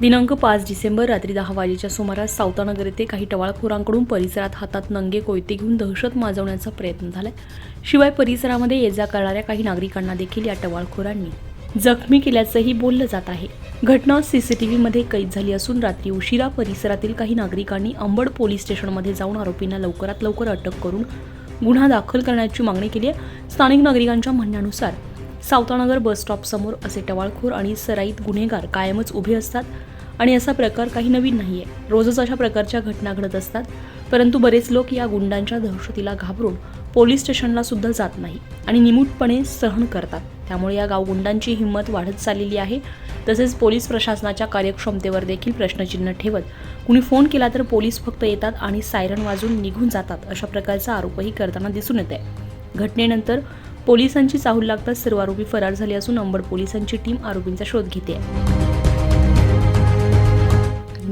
दिनांक पाच डिसेंबर रात्री दहा वाजेच्या सुमारास सावतानगर येथे काही टवाळखोरांकडून परिसरात हातात नंगे कोयते घेऊन दहशत माजवण्याचा प्रयत्न झालाय. शिवाय परिसरामध्ये ये जा करणाऱ्या काही नागरिकांना देखील या टवाळखोरांनी जखमी केल्याचंही बोललं जात आहे. घटना सीसीटीव्हीमध्ये कैद झाली असून रात्री उशिरा परिसरातील काही नागरिकांनी अंबड पोलीस स्टेशनमध्ये जाऊन आरोपींना लवकरात लवकर अटक करून गुन्हा दाखल करण्याची मागणी केली आहे. स्थानिक नागरिकांच्या म्हणण्यानुसार सावतानगर बस स्टॉपसमोर असे टवाळखोर आणि सराईत गुन्हेगार कायमच उभे असतात. आणि असा प्रकार काही नवीन नाही आहे रोजच अशा प्रकारच्या घटना घडत असतात. परंतु बरेच लोक या गुंडांच्या दहशतीला घाबरून पोलीस स्टेशनला सुद्धा जात नाही आणि निमूटपणे सहन करतात. त्यामुळे या गावगुंडांची हिंमत वाढत चाललेली आहे. तसेच पोलीस प्रशासनाच्या कार्यक्षमतेवर देखील प्रश्नचिन्ह ठेवत कुणी फोन केला तर पोलीस फक्त येतात आणि सायरन वाजून निघून जातात अशा प्रकारचा आरोपही करताना दिसून येत आहे घटनेनंतर पोलिसांची चाहूल लागताच सर्व आरोपी फरार झाले असून अंबड पोलिसांची टीम आरोपींचा शोध घेते